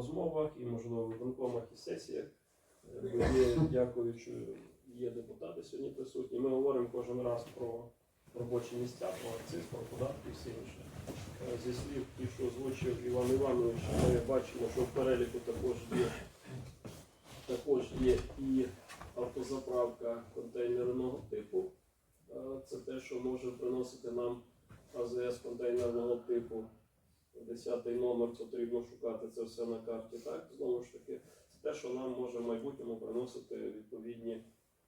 розмовах, і можливо в виконкомах і сесіях. Бо є, дякуючи, є депутати сьогодні присутні. Ми говоримо кожен раз про робочі місця, про акциз, про податки і все інше. Е, Зі слів, що озвучив Іван Іванович, ми бачимо, що в переліку також є, також є і автозаправка контейнерного типу. Е, Це те, що може приносити нам АЗС контейнерного типу. Десятий номер потрібно шукати це все на карті. Так, знову ж таки, це те, що нам може в майбутньому приносити відповідні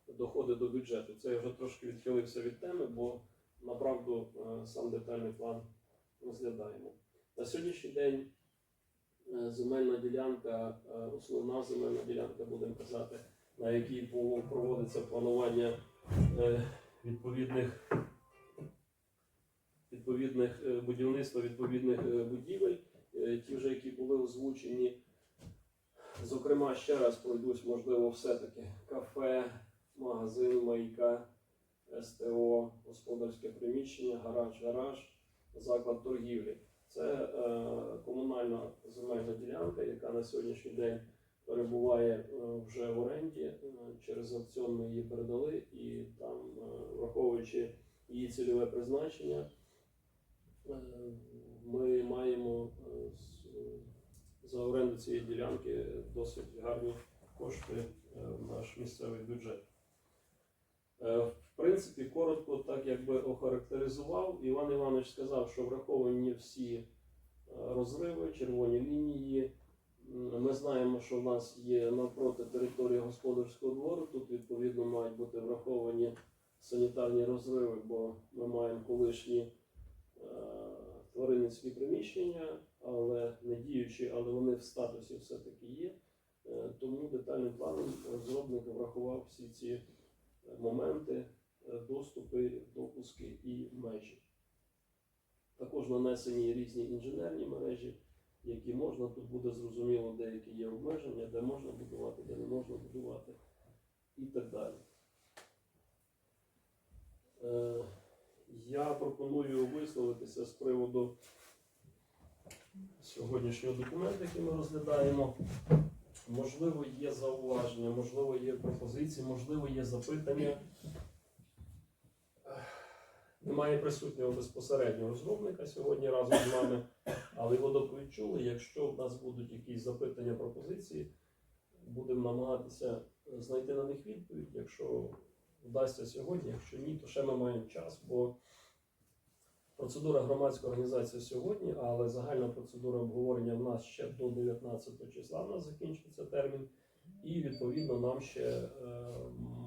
доходи до бюджету. Це я вже трошки відхилився від теми, бо направду е, сам детальний план розглядаємо. На сьогоднішній день е, земельна ділянка, е, основна земельна ділянка, будемо казати, на якій проводиться планування відповідних відповідних е, будівництва відповідних е, будівель, е, ті вже, які були озвучені. Зокрема, ще раз пройдусь, можливо, все-таки кафе, магазин, маяка, СТО, господарське приміщення, гараж, гараж, заклад торгівлі. Це е, комунальна земельна ділянка, яка на сьогоднішній день перебуває е, вже в оренді. Через аукціон ми її передали, і там, е, враховуючи її цільове призначення, Ми маємо е, за оренду цієї ділянки досить гарні кошти е, в наш місцевий бюджет. Е, В принципі, коротко, так якби охарактеризував. Іван Іванович сказав, що враховані всі е, розриви, червоні лінії. Ми знаємо, що в нас є навпроти території господарського двору. Тут відповідно мають бути враховані санітарні розриви, бо ми маємо колишні е, тваринницькі приміщення, але не діючі, але вони в статусі все-таки є. Е, Тому детальним планом розробник врахував всі ці е, моменти, е, доступи, допуски і межі. Також нанесені різні інженерні мережі, які можна. Тут буде зрозуміло, деякі є обмеження, де можна будувати, де не можна будувати і так далі. Я пропоную висловитися з приводу сьогоднішнього документу, який ми розглядаємо. Можливо, є зауваження, можливо, є пропозиції, можливо, є запитання. Немає присутнього безпосереднього розробника сьогодні разом з нами, але його доповідь чули. Якщо в нас будуть якісь запитання, пропозиції, будемо намагатися знайти на них відповідь. Якщо вдасться сьогодні, якщо ні, то ще ми маємо час, бо процедура громадської організації сьогодні, але загальна процедура обговорення в нас ще до 19 числа в нас закінчиться термін, і відповідно нам ще е,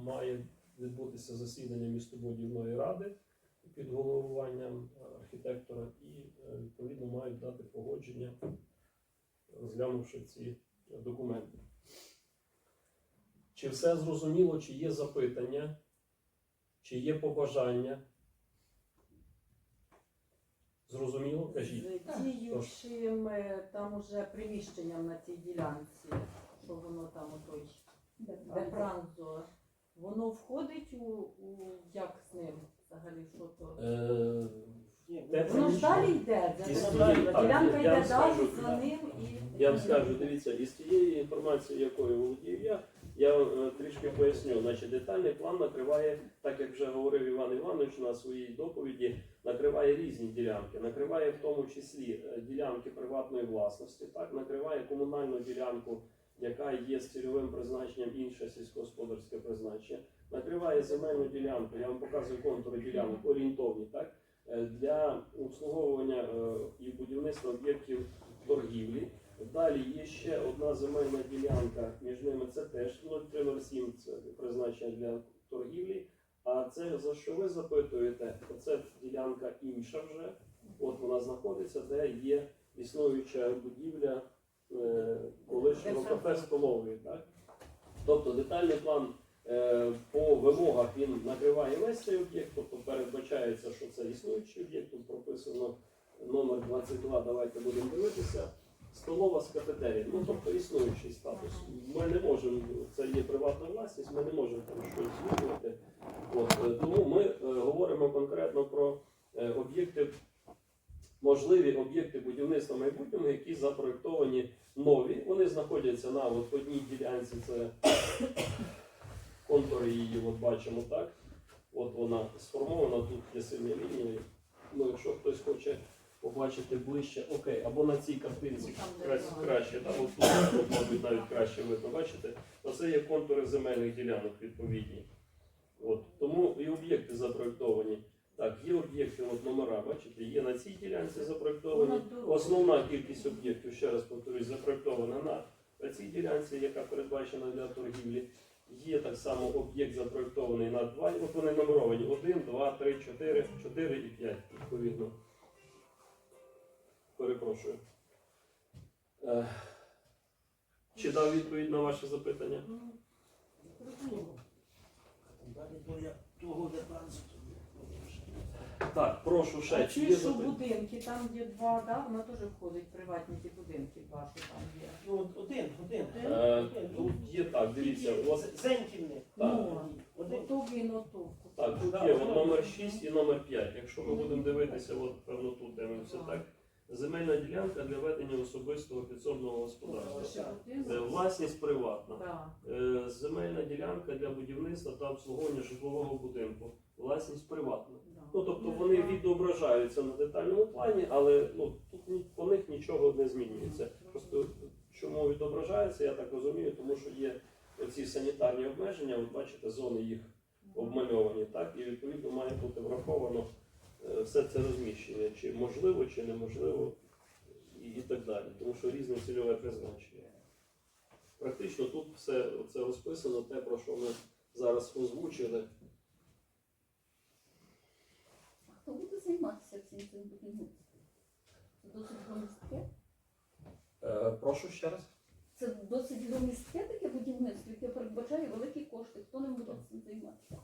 має відбутися засідання містобудівної ради під головуванням архітектора, і е, відповідно мають дати погодження, розглянувши ці документи. Чи все зрозуміло, чи є запитання, чи є побажання? Зрозуміло? Кажіть. З діючим е, там уже приміщенням на цій ділянці, що воно там отой депранзо, воно входить у, у як з ним взагалі що то? Е, Воно ж далі йде, де з так, Ділянка я вам йде далі скажу, за ним і Я вам скажу, дивіться, із тієї інформації, якою володію я, я е, трішки поясню. Значить, детальний план накриває, так як вже говорив Іван Іванович на своїй доповіді, накриває різні ділянки. Накриває в тому числі е, ділянки приватної власності, так накриває комунальну ділянку, яка є з цільовим призначенням інше сільськогосподарське призначення. Накриває земельну ділянку. Я вам показую контури ділянок орієнтовні, так для обслуговування е, і будівництва об'єктів торгівлі. Далі є ще одна земельна ділянка, між ними це теж 0307, це призначення для торгівлі. А це за що ви запитуєте? Оце ділянка інша вже. От вона знаходиться, де є існуюча будівля е, колишнього кафе столової. Так? Тобто детальний план е, по вимогах він накриває весь цей об'єкт, тобто передбачається, що це існуючий об'єкт, тут прописано номер 22, давайте будемо дивитися. Столова з кафетерією, ну тобто існуючий статус. Ми не можемо, це є приватна власність, ми не можемо там щось змінювати. От, е, тому ми е, говоримо конкретно про е, об'єкти можливі об'єкти будівництва в майбутньому, які запроектовані нові. Вони знаходяться на от одній ділянці. Це контури її, от бачимо так. От вона сформована, тут є сильні лінії. Ну, якщо хтось хоче побачити ближче, окей, або на цій картинці краще, там от тут, мабуть, навіть краще видно, бачите? Оце є контури земельних ділянок відповідні. От. Тому і об'єкти запроектовані. Так, є об'єкти, от номера, бачите, є на цій ділянці дорога. Основна кількість об'єктів, ще раз повторюсь, запроектована на цій ділянці, яка передбачена для торгівлі. Є так само об'єкт запроєктований на 2, от вони номеровані 1, 2, 3, 4, 4 і 5, відповідно. Перепрошую. Е, Чи дав відповідь на ваше запитання? Ну, Далі того. Так, прошу ще. А Чи є що будинки, там є два, да? вона теж входить в приватні ті будинки, два, що там є. Ну, один, один. Е, Тут є так, дивіться, у вас Зеньківни. Так. Один. Ото він ото. Так, тут є от номер 6 і номер 5. Якщо ми будемо дивитися, от певно тут дивимося, так? Земельна ділянка для ведення особистого підсобного господарства. Е, Власність приватна. Так. Е, Земельна ділянка для будівництва та обслуговування житлового будинку. Власність приватна. Ну тобто вони відображаються на детальному плані, але ну тут по них нічого не змінюється. Просто чому відображається, я так розумію, тому що є ці санітарні обмеження, ви бачите, зони їх обмальовані, так, і відповідно має бути враховано е, все це розміщення, чи можливо, чи неможливо, і, і так далі. Тому що різне цільове призначення. Практично тут все це розписано, те, про що ми зараз озвучили. А хто буде займатися всім цим будівництвом? Це досить громістке. Е, прошу ще раз. Це досить громістке таке будівництво, яке передбачає великі кошти. Хто ним буде цим займатися?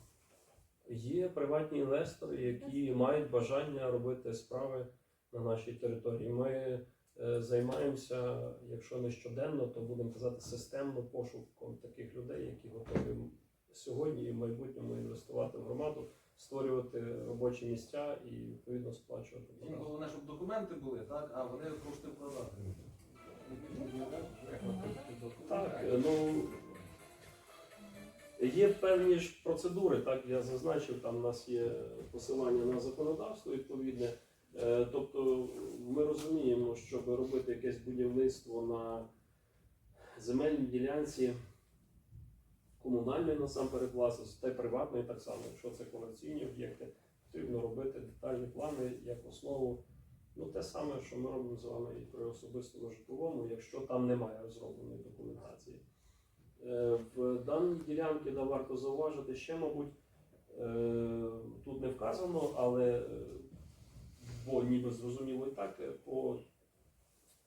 Є приватні інвестори, які мають бажання робити справи на нашій території. Ми е, займаємося, якщо не щоденно, то будемо казати системно пошуком таких людей, які готові сьогодні і в майбутньому інвестувати в громаду, створювати робочі місця і відповідно сплачувати Їм головне, щоб документи були, так, а вони кошти вкладати. Так, ну є певні ж процедури, так я зазначив, там у нас є посилання на законодавство відповідне. Е, Тобто ми розуміємо, щоб робити якесь будівництво на земельній ділянці комунальної насамперед власності та й приватної так само. Якщо це комерційні об'єкти, потрібно робити детальні плани як основу. Ну, те саме, що ми робимо з вами і при особистому житловому, якщо там немає розробленої документації. Е, В даній ділянці да, варто зауважити ще, мабуть, е, тут не вказано, але е, бо ніби зрозуміло і так, по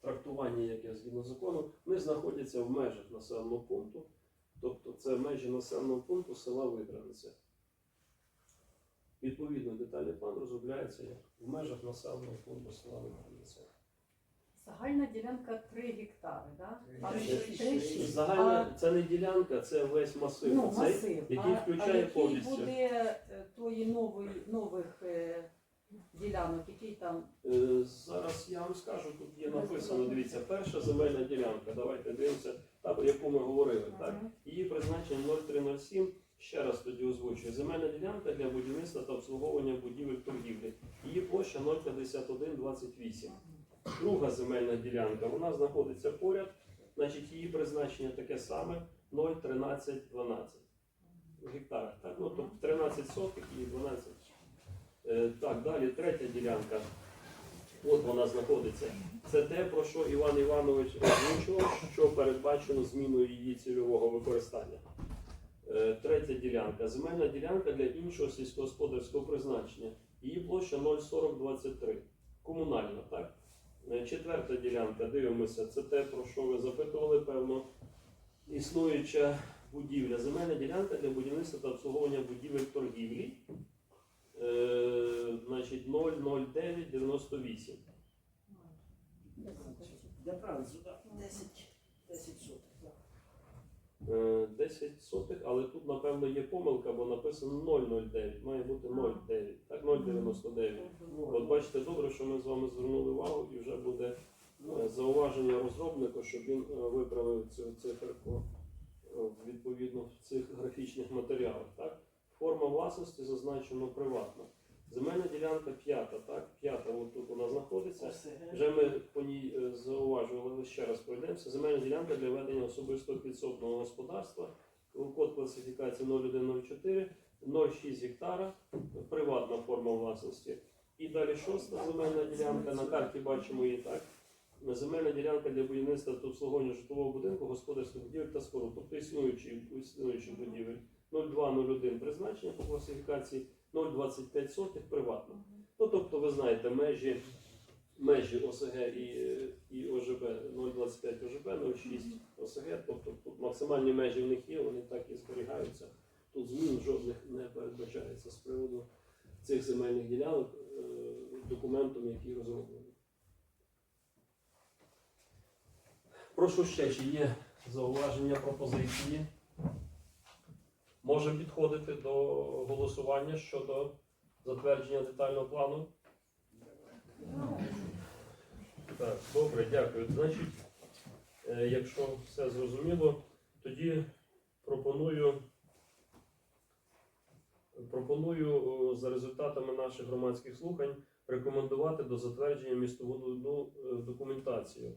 трактуванні, яке згідно закону, вони знаходяться в межах населеного пункту, тобто це межі населеного пункту села Видраниця. Відповідно, детальний план розробляється як в межах населеного пункту села Видраниця. Загальна ділянка 3 гектари, да? Три, три- шість, три- шість. Загальна це не ділянка, це весь масив. Ну, Цей, масив. який а, включає а який повністю. буде е, тої нової, нових е, ділянок, який там Е, Зараз я вам скажу, тут є написано, дивіться, перша земельна ділянка, давайте дивимося, та, про яку ми говорили. Так? Ага. Її призначення 0307, ще раз тоді озвучую. Земельна ділянка для будівництва та обслуговування будівель торгівлі. Її площа 05128. Друга земельна ділянка, вона знаходиться поряд, значить її призначення таке саме 01312 в гектарах. Так? Ну, тобто 13 сотих і 12. Е, так, далі третя ділянка. От вона знаходиться. Це те, про що Іван Іванович озвучував, що передбачено зміною її цільового використання. Е, Третя ділянка. Земельна ділянка для іншого сільськогосподарського призначення. Її площа 04023. Комунальна, так? Е, Четверта ділянка, дивимося, це те, про що ви запитували, певно. Існуюча будівля. Земельна ділянка для будівництва та обслуговування будівель торгівлі. Е, значить 00998. Для правильно, сюди 10, 10 сотих. так. Е, 10 сотих, але тут, напевно, є помилка, бо написано 0,09, має бути 0,9, так, 0,99. От бачите, добре, що ми з вами звернули увагу і вже буде е, зауваження розробнику, щоб він е, виправив цю циферку е, відповідно в цих графічних матеріалах. Так? Форма власності зазначено приватна. Земельна ділянка п'ята, так? П'ята, от тут вона знаходиться. Вже ми по ній е, зауважували, але ще раз пройдемося. Земельна ділянка для ведення особистого підсобного господарства. Код класифікації 0104, 0,6 гектара, приватна форма власності. І далі шоста земельна ділянка. На карті бачимо її так. Земельна ділянка для будівництва та обслуговування житлового будинку, господарських будівель та споруд, тобто існуючі, існуючі будівель. 0201 призначення по класифікації, 0,25 сотих приватна. Ну, тобто, ви знаєте, межі, межі ОСГ і, і ОЖБ 0,25 ОЖБ, 0,6 ОСГ, тобто тут максимальні межі в них є, вони так і зберігаються. Тут змін жодних не передбачається з приводу цих земельних ділянок е, документом, який розроблений. Прошу ще, чи є зауваження, пропозиції? Можемо підходити до голосування щодо затвердження детального плану. Так, добре, дякую. Значить, е, якщо все зрозуміло, тоді пропоную, пропоную за результатами наших громадських слухань рекомендувати до затвердження містобудівну е, документацію.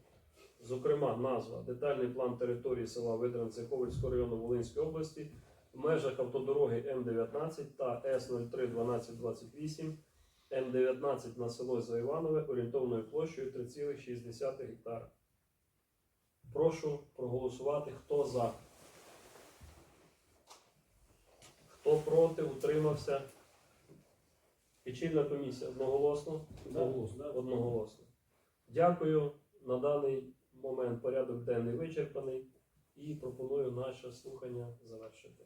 Зокрема, назва детальний план території села Витранце Ковальського району Волинської області в межах автодороги М19 та С031228 М19 на село Заіванове орієнтовною площею 3,6 гектара. Прошу проголосувати, хто за. Хто проти, утримався. Лічильна комісія одноголосно? Одноголосно. Дякую. На даний момент порядок денний вичерпаний і пропоную наше слухання завершити.